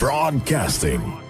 Broadcasting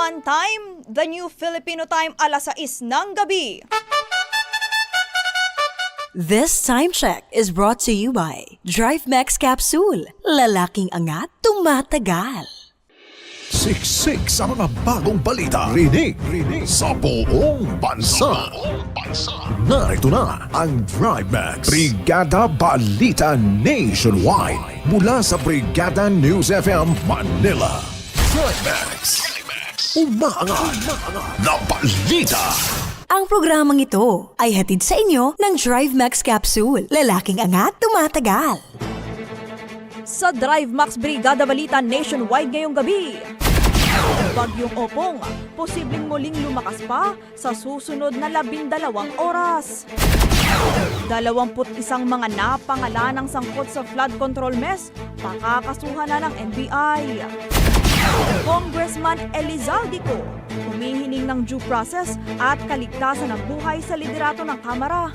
One time, the new Filipino time alas 6 ng gabi. This time check is brought to you by Drive Max Capsule. Lalaking angat, tumatagal. Siksik sa mga bagong balita. Rinig, rinig sa buong bansa. Narito na ang Drive Max. Brigada Balita Nationwide. Mula sa Brigada News FM Manila. Drive Max. Umaangat na balita. Ang programang ito ay hatid sa inyo ng Drive Max Capsule. Lalaking angat, tumatagal. Sa Drive Max Brigada Balita nationwide ngayong gabi. Bagyong Opong, posibleng muling lumakas pa sa susunod na labindalawang oras. Dalawamput isang mga napangalanang sangkot sa flood control mess, pakakasuhan na ng NBI. Congressman Elizaldico, humihiling ng due process at kaligtasan ng buhay sa liderato ng Kamara.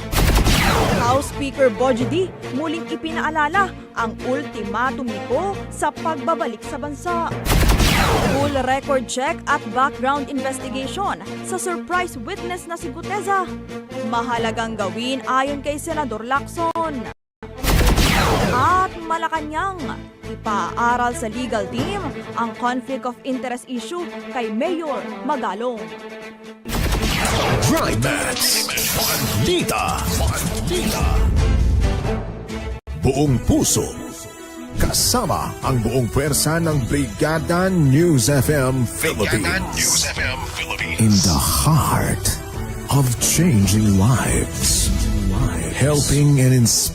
House Speaker Bojo D muling ipinaalala ang ultimatum nito sa pagbabalik sa bansa. Full record check at background investigation sa surprise witness na si Guteza. Mahalagang gawin ayon kay Senador Lacson. Malacanang, ipaaral sa legal team ang conflict of interest issue kay Mayor Magalong. Drive Max. Balita. Balita. Buong puso. Kasama ang buong pwersa ng Brigada News FM Philippines. In the heart of changing lives. Helping and inspiring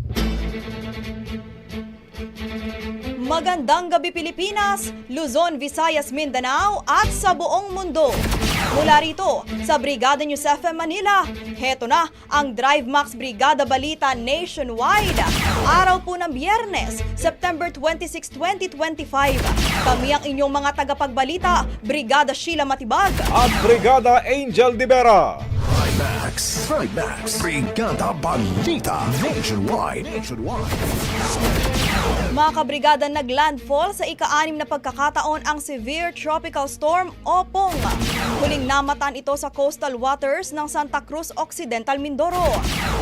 Magandang gabi Pilipinas, Luzon, Visayas, Mindanao at sa buong mundo. Mula rito sa Brigada News FM Manila, heto na ang Drive Max Brigada Balita Nationwide. Araw po ng Biyernes, September 26, 2025. Kami ang inyong mga tagapagbalita, Brigada Sheila Matibag. at Brigada Angel Di Vera. Drive Max. Drive Max. Brigada Balita Nationwide. Nationwide. Mga kabrigada naglandfall sa ika-anim na pagkakataon ang severe tropical storm Opong. Huling namatan ito sa coastal waters ng Santa Cruz Occidental, Mindoro.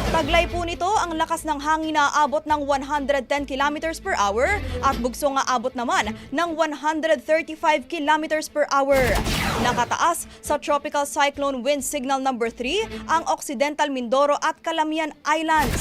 Taglay po nito ang lakas ng hangin na aabot ng 110 kilometers per hour at bugso nga abot naman ng 135 kilometers per hour. Nakataas sa tropical cyclone wind signal number 3 ang Occidental Mindoro at Calamian Islands.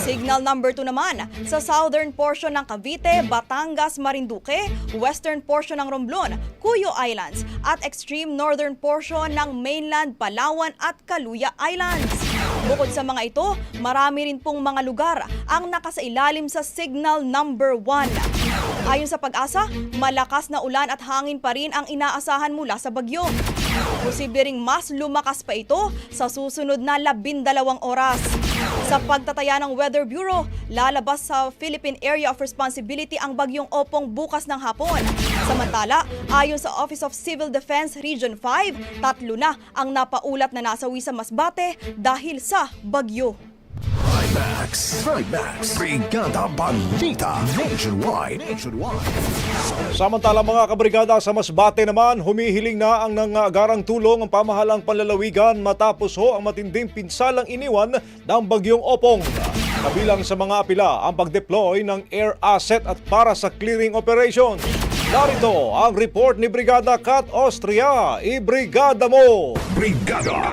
Signal number 2 naman sa southern portion ng Cavite, Batangas, Marinduque, western portion ng Romblon, Cuyo Islands, at extreme northern portion ng mainland Palawan at Kaluya Islands. Bukod sa mga ito, marami rin pong mga lugar ang nakasailalim sa signal number 1. Ayon sa pag-asa, malakas na ulan at hangin pa rin ang inaasahan mula sa bagyo. Posible ring mas lumakas pa ito sa susunod na labindalawang oras. Sa pagtataya ng Weather Bureau, lalabas sa Philippine Area of Responsibility ang bagyong Opong bukas ng hapon. Samantala, ayon sa Office of Civil Defense Region 5, tatlo na ang napaulat na nasawi sa Masbate dahil sa bagyo. Trimax, Trimax, Brigada Balita, Nationwide, Nationwide. Samantala mga kabrigada sa Masbate naman, humihiling na ang nangagarang tulong ang pamahalang panlalawigan matapos ho ang matinding pinsalang iniwan ng bagyong Opong. Kabilang sa mga apila ang pag-deploy ng air asset at para sa clearing operations. Narito ang report ni Brigada Kat Austria. I-brigada mo! Brigada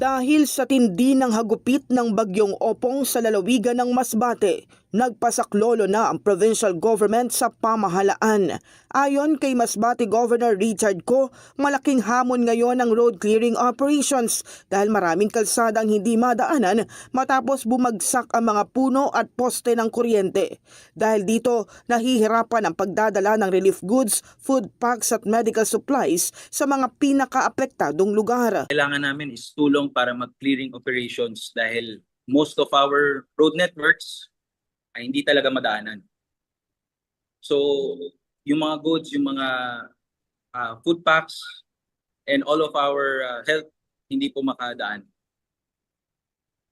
Dahil sa tindi ng hagupit ng bagyong opong sa lalawigan ng Masbate, nagpasaklolo na ang provincial government sa pamahalaan. Ayon kay Masbate Governor Richard Co, malaking hamon ngayon ang road clearing operations dahil maraming kalsada ang hindi madaanan matapos bumagsak ang mga puno at poste ng kuryente. Dahil dito, nahihirapan ang pagdadala ng relief goods, food packs at medical supplies sa mga pinakaapektadong lugar. kailangan namin is tulong para mag-clearing operations dahil most of our road networks ay hindi talaga madaanan. So, yung mga goods, yung mga ah, food packs, and all of our ah, health, hindi po makadaan.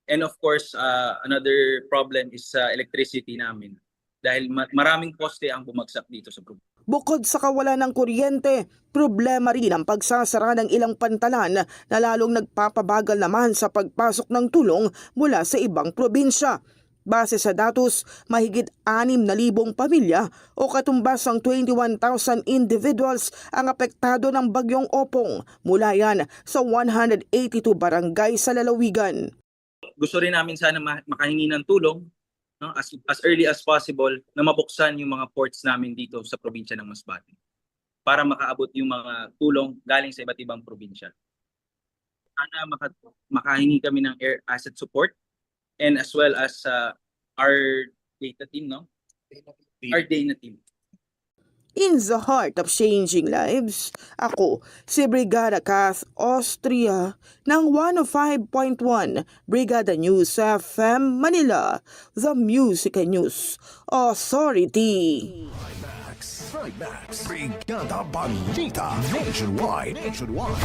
And of course, ah, another problem is sa electricity namin. Dahil ma- maraming poste ang bumagsak dito sa probinsya. Bukod sa kawalan ng kuryente, problema rin ang pagsasara ng ilang pantalan na lalong nagpapabagal naman sa pagpasok ng tulong mula sa ibang probinsya. Base sa datos, mahigit 6,000 pamilya o katumbas ang 21,000 individuals ang apektado ng bagyong opong mula yan sa 182 barangay sa lalawigan. gusto rin namin sana ma- makahingi ng tulong no, as, as early as possible na mabuksan yung mga ports namin dito sa probinsya ng Masbate para makaabot yung mga tulong galing sa iba't ibang probinsya. Sana maka, makahingi kami ng air asset support and as well as uh, our data team, no? Our data team. In the heart of changing lives, ako si Brigada Kath Austria ng 105.1 Brigada News FM Manila, the Music and News Authority. Trimax, Trimax, Brigada Balita, Nationwide, Nationwide.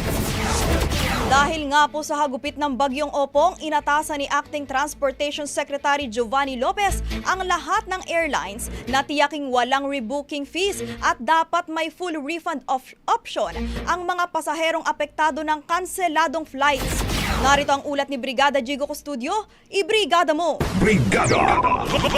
Dahil nga po sa hagupit ng bagyong Opong, inatasan ni Acting Transportation Secretary Giovanni Lopez ang lahat ng airlines na tiyaking walang rebooking fees at dapat may full refund of option ang mga pasaherong apektado ng kanseladong flights. Narito ang ulat ni Brigada Jigo Custodio, ibrigada mo! Brigada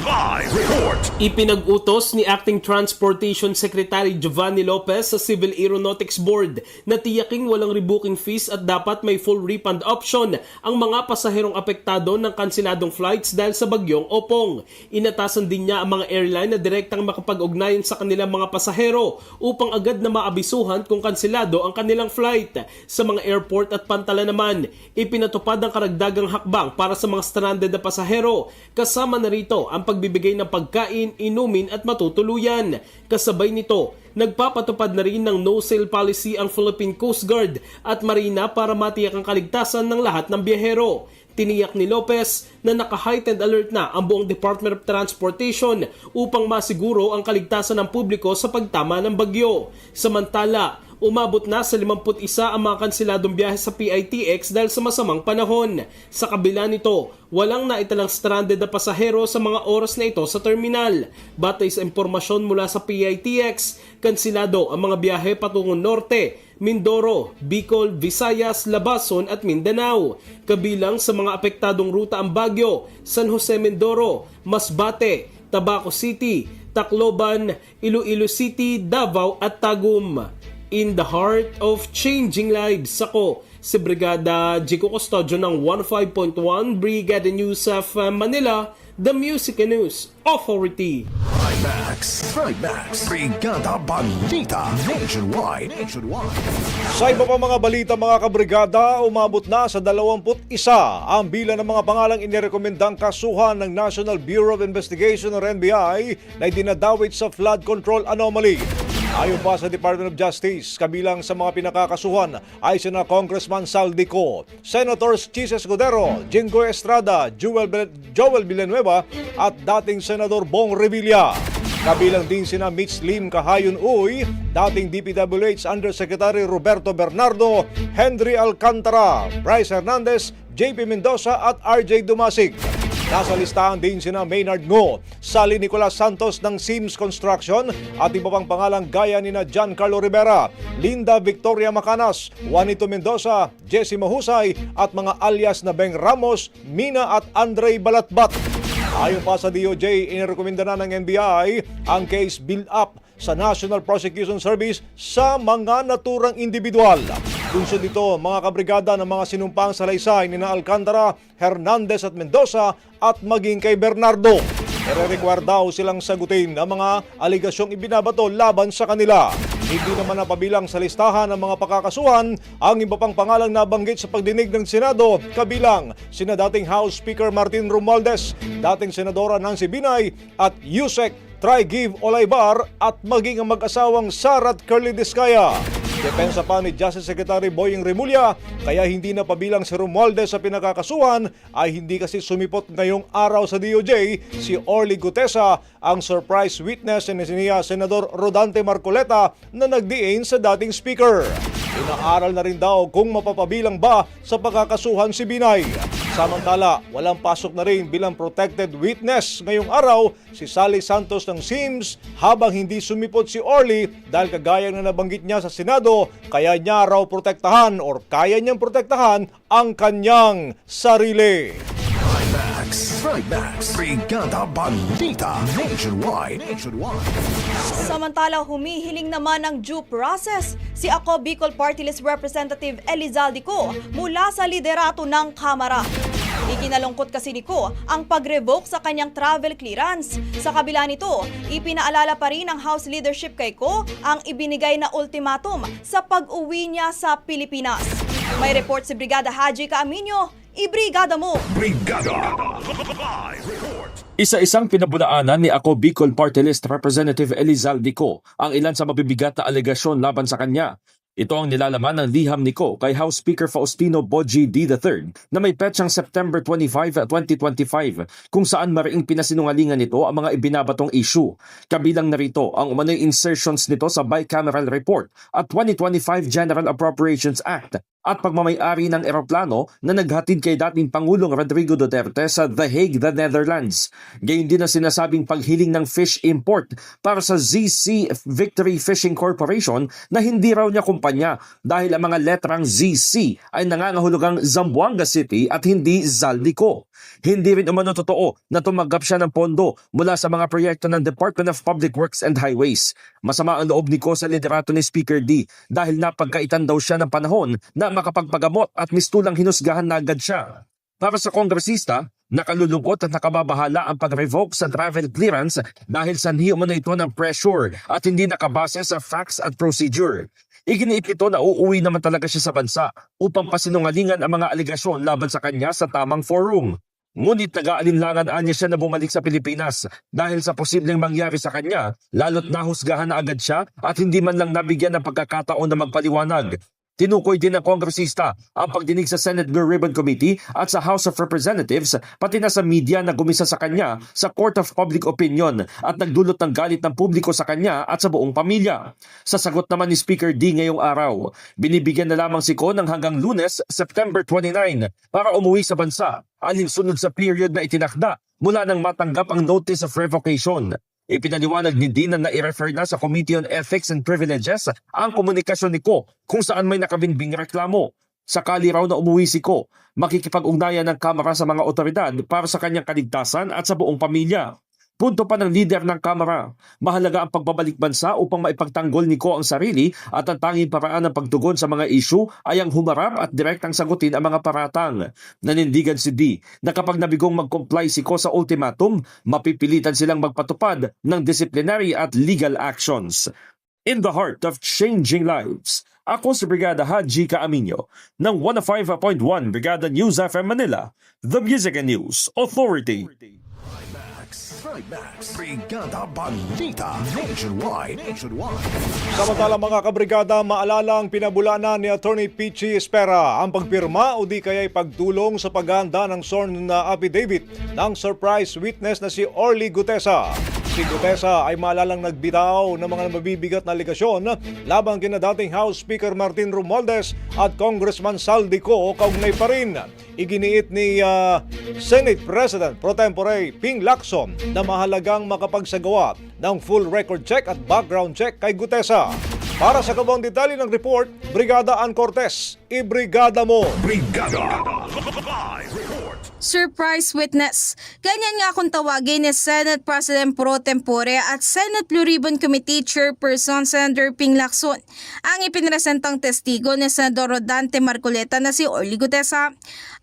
Live Report Ipinag-utos ni Acting Transportation Secretary Giovanni Lopez sa Civil Aeronautics Board na tiyaking walang rebooking fees at dapat may full refund option ang mga pasaherong apektado ng kanseladong flights dahil sa bagyong Opong. Inatasan din niya ang mga airline na direktang makapag-ugnayan sa kanilang mga pasahero upang agad na maabisuhan kung kanselado ang kanilang flight. Sa mga airport at pantala naman, ipinatupad ang karagdagang hakbang para sa mga stranded na pasahero. Kasama na rito ang pagbibigay ng pagkain, inumin at matutuluyan. Kasabay nito, nagpapatupad na rin ng no-sale policy ang Philippine Coast Guard at Marina para matiyak ang kaligtasan ng lahat ng biyahero. Tiniyak ni Lopez na naka-heightened alert na ang buong Department of Transportation upang masiguro ang kaligtasan ng publiko sa pagtama ng bagyo. Samantala, umabot na sa 51 ang mga kanseladong biyahe sa PITX dahil sa masamang panahon. Sa kabila nito, walang naitalang stranded na pasahero sa mga oras na ito sa terminal. Batay sa impormasyon mula sa PITX, kansilado ang mga biyahe patungong norte, Mindoro, Bicol, Visayas, Labason at Mindanao. Kabilang sa mga apektadong ruta ang Baguio, San Jose Mindoro, Masbate, Tabaco City, Tacloban, Iloilo City, Davao at Tagum. In the heart of changing lives, ako Si Brigada Jico Custodio ng 15.1 Brigada News of Manila, The Music and News Authority. Trimax, Trimax, Brigada Balita Nationwide. Nationwide. Sa iba pa mga balita mga kabrigada, umabot na sa 21 ang bilang ng mga pangalang inirekomendang kasuhan ng National Bureau of Investigation or NBI na dinadawit sa flood control anomaly. Ayon pa sa Department of Justice, kabilang sa mga pinakakasuhan ay sina Congressman Saldico, Senators Chis Escudero, Jingo Estrada, Joel, Joel Villanueva at dating Senador Bong Revilla. Kabilang din sina Mitch Lim Kahayon Uy, dating DPWH Undersecretary Roberto Bernardo, Henry Alcantara, Bryce Hernandez, JP Mendoza at RJ Dumasig. Nasa listahan din sina Maynard Ngo, Sally Nicolas Santos ng Sims Construction at iba pang pangalang gaya ni na Giancarlo Rivera, Linda Victoria Macanas, Juanito Mendoza, Jesse Mahusay at mga alias na Beng Ramos, Mina at Andre Balatbat. Ayon pa sa DOJ, inirekomenda na ng NBI ang case build-up sa National Prosecution Service sa mga naturang individual. Punsod dito, mga kabrigada ng mga sinumpang salaysay ni na Alcantara, Hernandez at Mendoza at maging kay Bernardo. Ire-require daw silang sagutin ang mga aligasyong ibinabato laban sa kanila. Hindi naman napabilang sa listahan ng mga pakakasuhan ang iba pang pangalang nabanggit sa pagdinig ng Senado kabilang sina dating House Speaker Martin Romualdez, dating Senadora Nancy Binay at Yusek Try-Give Olaybar at maging ang mag-asawang Sarat Curly Discaya. Depensa pa ni Justice Secretary Boying Remulla, kaya hindi na pabilang si Romualdez sa pinakakasuhan ay hindi kasi sumipot ngayong araw sa DOJ si Orly Gutesa, ang surprise witness ni niya Senador Rodante Marcoleta na nagdiin sa dating speaker. Inaaral na rin daw kung mapapabilang ba sa pagkakasuhan si Binay. Samantala, walang pasok na rin bilang protected witness ngayong araw si Sally Santos ng Sims habang hindi sumipot si Orly dahil kagaya na nabanggit niya sa Senado, kaya niya raw protektahan or kaya niyang protektahan ang kanyang sarili. Trimax, Trimax, Brigada Balita Nationwide. Nationwide. Samantala, humihiling naman ng due process si Ako Bicol Party List Representative Elizalde Co mula sa liderato ng Kamara. Ikinalungkot kasi ni Ko ang pag-revoke sa kanyang travel clearance. Sa kabila nito, ipinaalala pa rin ng House leadership kay Ko ang ibinigay na ultimatum sa pag-uwi niya sa Pilipinas. May report si Brigada Haji Kaaminyo, ibrigada mo! Brigada Live Report. Isa-isang pinabulaanan ni Ako Bicol Party List Representative Elizalde Co ang ilan sa mabibigat na alegasyon laban sa kanya. Ito ang nilalaman ng liham ni Co kay House Speaker Faustino Boji D. III na may petsang September 25, 2025 kung saan mariing pinasinungalingan nito ang mga ibinabatong issue. Kabilang narito ang umano'y insertions nito sa bicameral report at 2025 General Appropriations Act at pagmamayari ng eroplano na naghatid kay dating Pangulong Rodrigo Duterte sa The Hague, the Netherlands. Gayun din ang sinasabing paghiling ng fish import para sa ZC Victory Fishing Corporation na hindi raw niya kumpanya dahil ang mga letrang ZC ay nangangahulugang Zamboanga City at hindi Zaldico. Hindi rin umano totoo na tumanggap siya ng pondo mula sa mga proyekto ng Department of Public Works and Highways. Masama ang loob ni Ko sa liderato ni Speaker D dahil napagkaitan daw siya ng panahon na makapagpagamot at mistulang hinusgahan na agad siya. Para sa kongresista, nakalulungkot at nakababahala ang pag-revoke sa travel clearance dahil sanhi umano ito ng pressure at hindi nakabase sa facts at procedure. Iginiit nito na uuwi naman talaga siya sa bansa upang pasinungalingan ang mga aligasyon laban sa kanya sa tamang forum. Ngunit nag-aalinlangan anya siya na bumalik sa Pilipinas dahil sa posibleng mangyari sa kanya, lalo't nahusgahan na agad siya at hindi man lang nabigyan ng pagkakataon na magpaliwanag. Tinukoy din ng kongresista ang pagdinig sa Senate Blue Ribbon Committee at sa House of Representatives pati na sa media na gumisa sa kanya sa Court of Public Opinion at nagdulot ng galit ng publiko sa kanya at sa buong pamilya. Sa sagot naman ni Speaker D ngayong araw, binibigyan na lamang si Ko ng hanggang lunes, September 29 para umuwi sa bansa alinsunod sa period na itinakda mula nang matanggap ang notice of revocation. Ipinaliwanag ni Dina na i-refer na sa Committee on Ethics and Privileges ang komunikasyon ni Ko kung saan may nakabinbing reklamo. Sakali raw na umuwi si Ko, makikipag-ugnayan ng kamera sa mga otoridad para sa kanyang kaligtasan at sa buong pamilya. Punto pa ng leader ng Kamara, mahalaga ang pagbabalik bansa upang maipagtanggol ni Ko ang sarili at ang tanging paraan ng pagtugon sa mga isyu ay ang humarap at direktang sagutin ang mga paratang. Nanindigan si D na kapag nabigong mag-comply si Ko sa ultimatum, mapipilitan silang magpatupad ng disciplinary at legal actions. In the heart of changing lives, ako si Brigada Haji Kaaminyo ng 105.1 Brigada News FM Manila, the Music and News Authority. Trimax. Brigada Balita. Nationwide. Nationwide. Samantala mga kabrigada, maalala ang pinabulaanan ni Attorney Pichi Espera ang pagpirma o di kaya'y pagtulong sa paghahanda ng sworn na affidavit ng surprise witness na si Orly Gutesa. Si Gutesa ay maalalang nagbitaw ng mga mabibigat na aligasyon laban kina dating House Speaker Martin Romualdez at Congressman Saldico kaugnay pa rin. Iginiit ni ah, Senate President Pro Tempore Ping Lacson na mahalagang makapagsagawa ng full record check at background check kay Gutesa. Para sa kabang detalye ng report, Brigada Ann Cortez, ibrigada mo! Brigada. Report. Surprise witness. Ganyan nga kung tawagin ni Senate President Pro Tempore at Senate Blue Ribbon Committee Chairperson Senator Ping Lacson ang ipinresentang testigo ni Senador Rodante Marcoleta na si Orly Gutesa.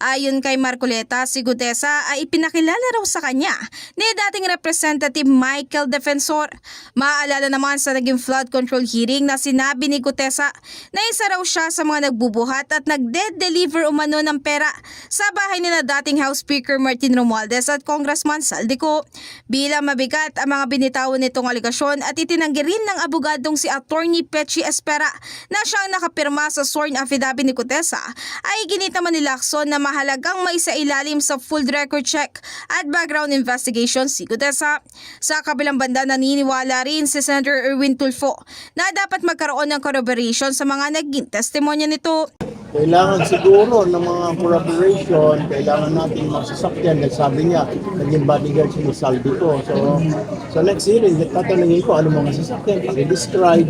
Ayon kay Marcoleta, si Gutesa ay ipinakilala raw sa kanya ni dating Representative Michael Defensor. Maaalala naman sa naging flood control hearing na sinabi ni Gutesa na isa raw siya sa mga nagbubuhat at nagde-deliver umano ng pera sa bahay ni na dating House Speaker Martin Romualdez at Congressman Saldico. Bilang mabigat ang mga binitawan nitong aligasyon at itinanggi rin ng abogadong si Attorney Pechi Espera na siyang nakapirma sa sworn affidavit ni Gutesa ay ginita man ni Lacson na mahalagang maisailalim sa full record check at background investigation si Gutesa. Sa kabilang banda naniniwala rin si Senator Erwin Tulfo na dapat magkaroon ng corroboration sa mga naging testimonya nito. Kailangan siguro ng mga corroboration, kailangan natin masasakyan. Dahil sabi niya, naging bodyguard si Saldi ko. So, sa next hearing, tatanungin ko ano mga sasakyan, paki-describe.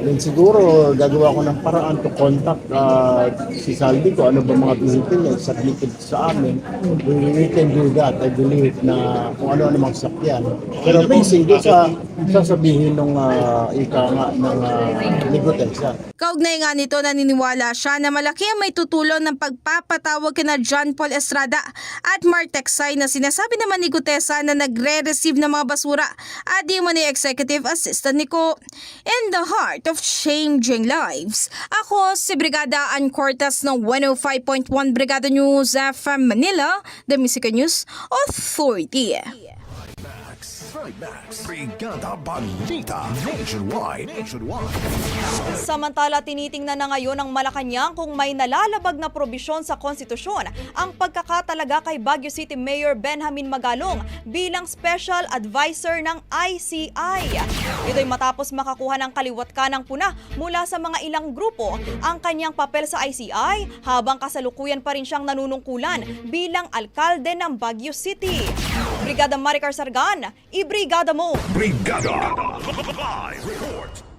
Then siguro, gagawa ko ng paraan to contact uh, si Saldi ko, ano ba mga vehicle niya, submitted sa amin. We, we can do that, I believe, na kung ano-ano mga sasakyan. Pero basing doon sa sasabihin ng uh, ika nga ng uh, Ligotesa. Kaugnay nga nito naniniwala siya na malaki ang may tutulong ng pagpapatawag kina John Paul Estrada at Mark Texay na sinasabi naman ni Gutesa na nagre-receive ng mga basura at di man ni executive assistant ni Ko. In the heart of changing lives, ako si Brigada Ann Cortez ng 105.1 Brigada News FM Manila, The Music News Authority. Trimax. Brigada Balita. Nationwide. Nationwide. Samantala, tinitingnan na ngayon ng Malacanang kung may nalalabag na probisyon sa konstitusyon ang pagkakatalaga kay Baguio City Mayor Benjamin Magalong bilang Special Advisor ng ICI. Ito'y matapos makakuha ng kaliwat ka ng puna mula sa mga ilang grupo ang kanyang papel sa ICI habang kasalukuyan pa rin siyang nanunungkulan bilang alkalde ng Baguio City. Brigada Maricar Sargan, ibrigada mo! Brigada. Live report.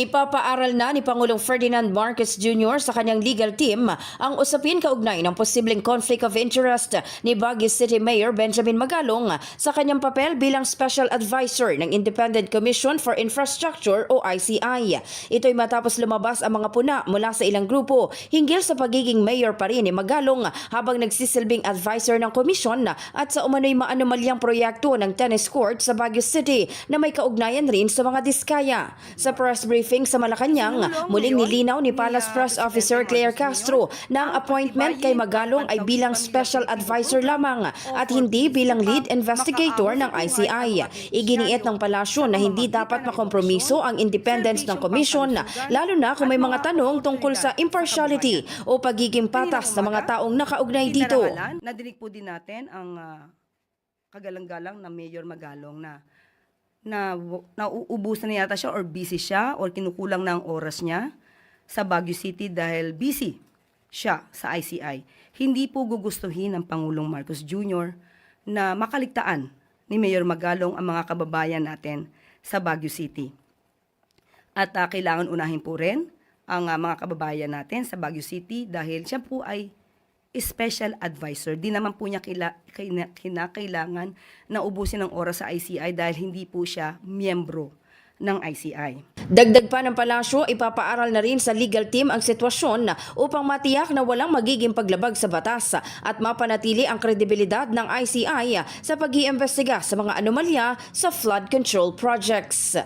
Ipapaaral na ni Pangulong Ferdinand Marcos Jr. sa kanyang legal team ang usapin kaugnay ng posibleng conflict of interest ni Baguio City Mayor Benjamin Magalong sa kanyang papel bilang Special Advisor ng Independent Commission for Infrastructure o ICI. Ito'y matapos lumabas ang mga puna mula sa ilang grupo hinggil sa pagiging mayor pa rin ni Magalong habang nagsisilbing advisor ng komisyon at sa umano'y maanomalyang proyekto ng tennis court sa Baguio City na may kaugnayan rin sa mga diskaya. Sa press briefing sa Malacanang, muling nilinaw ni Palace Press Officer Claire Castro na ang appointment kay Magalong ay bilang special advisor lamang at hindi bilang lead investigator ng ICI. Iginiit ng palasyo na hindi dapat makompromiso ang independence ng komisyon lalo na kung may mga tanong tungkol sa impartiality o pagiging patas sa mga taong nakaugnay dito. Nadinig po din natin ang ah, kagalang-galang na Mayor Magalong na na nauubusan na yata siya or busy siya or kinukulang na oras niya sa Baguio City dahil busy siya sa ICI. Hindi po gugustuhin ng Pangulong Marcos Jr. na makaligtaan ni Mayor Magalong ang mga kababayan natin sa Baguio City. At ah, kailangan unahin po rin ang ah, mga kababayan natin sa Baguio City dahil siya po ay special advisor. Di naman po niya kila, kina- kinakailangan na ubusin ng oras sa ICI dahil hindi po siya miyembro ng ICI. Dagdag pa ng palasyo, ipapaaral na rin sa legal team ang sitwasyon upang matiyak na walang magiging paglabag sa batas at mapanatili ang kredibilidad ng ICI sa pag-iimbestiga sa mga anomalya sa flood control projects.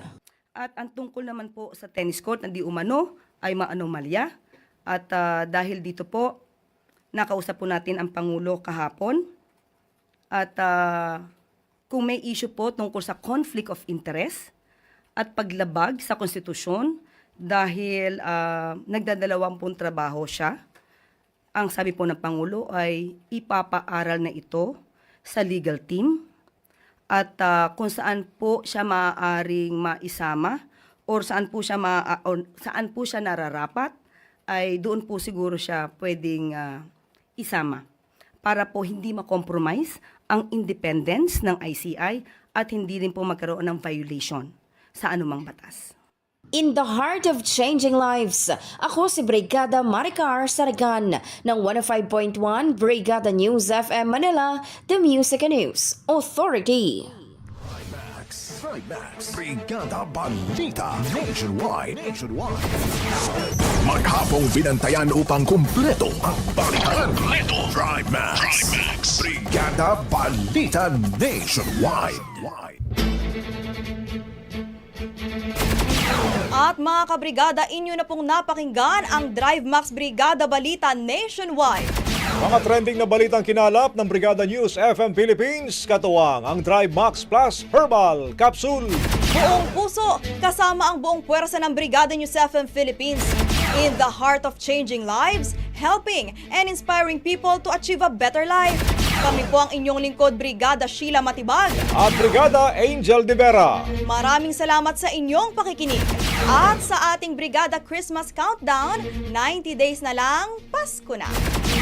At ang tungkol naman po sa tennis court na di umano ay maanomalya. At ah, dahil dito po, nakausap po natin ang Pangulo kahapon. At ah, kung may issue po tungkol sa conflict of interest at paglabag sa konstitusyon dahil ah, nagdadalawang pong trabaho siya, ang sabi po ng Pangulo ay ipapaaral na ito sa legal team at ah, kung saan po siya maaaring maisama or saan po siya ma or saan po siya nararapat ay doon po siguro siya pwedeng ah, isama para po hindi ma-compromise ang independence ng ICI at hindi rin po magkaroon ng violation sa anumang batas. In the heart of changing lives, ako si Brigada Maricar Saragan ng 105.1 Brigada News FM Manila, The Music and News Authority. Trimax. Brigada Balita Nationwide. Nationwide. Maghapong binantayan upang kumpleto ang balitan. Kumpleto. Trimax. Trimax. Brigada Balita Nationwide. At mga kabrigada, inyo na pong napakinggan ang Drive Max Brigada Balita Nationwide. Mga trending na balitang kinalap ng Brigada News FM Philippines, katuwang ang Drive Max Plus Herbal Capsule. Buong puso, kasama ang buong puwersa ng Brigada News FM Philippines. In the heart of changing lives, helping and inspiring people to achieve a better life. Kami po ang inyong lingkod, Brigada Sheila Matibag. At Brigada Angel de Vera. Maraming salamat sa inyong pakikinig. At sa ating Brigada Christmas Countdown, 90 days na lang, Pasko na.